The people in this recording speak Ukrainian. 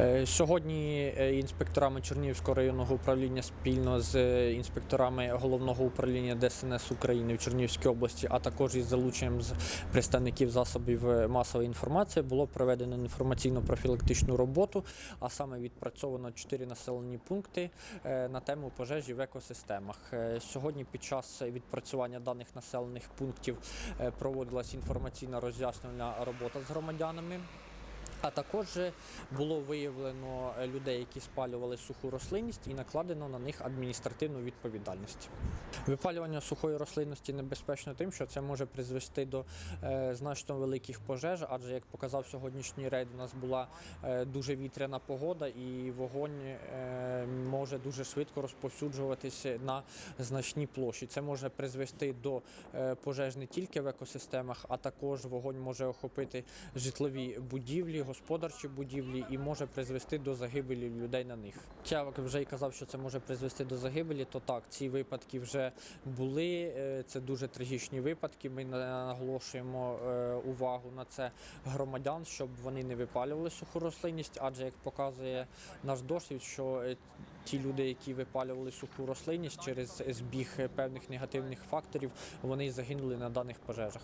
Е, Сьогодні е, інспекторами Чернігівського районного управління спільно з е, інспекторами головного управління ДСНС України в Чернігівській області, а також із залученням з представників засобів масової інформації було проведено інформаційно-профілактичну роботу, а саме відпрацьовано чотири населені пункти на тему пожежі в екосистемах. Сьогодні під час відпрацювання даних населених пунктів проводилась інформаційна роз'яснювальна робота з громадянами. А також було виявлено е, людей, які спалювали суху рослинність, і накладено на них адміністративну відповідальність. Випалювання сухої рослинності небезпечно тим, що це може призвести до е, значно великих пожеж, адже як показав сьогоднішній рейд, у нас була е, дуже вітряна погода, і вогонь може дуже швидко розповсюджуватися на значні площі. Це може призвести до е, пожеж не тільки в екосистемах, а також вогонь може охопити житлові будівлі, господарчі будівлі і може призвести до загибелі людей на них. Я вже й казав, що це може призвести до загибелі. То так, ці випадки вже були. е, Це дуже трагічні випадки. Ми наголошуємо е, увагу на це громадян, щоб вони не випалювали суху рослинність, адже як показує наш досвід, що ті люди, які випалювали суху рослинність через збіг певних негативних факторів, вони загинули на даних пожежах.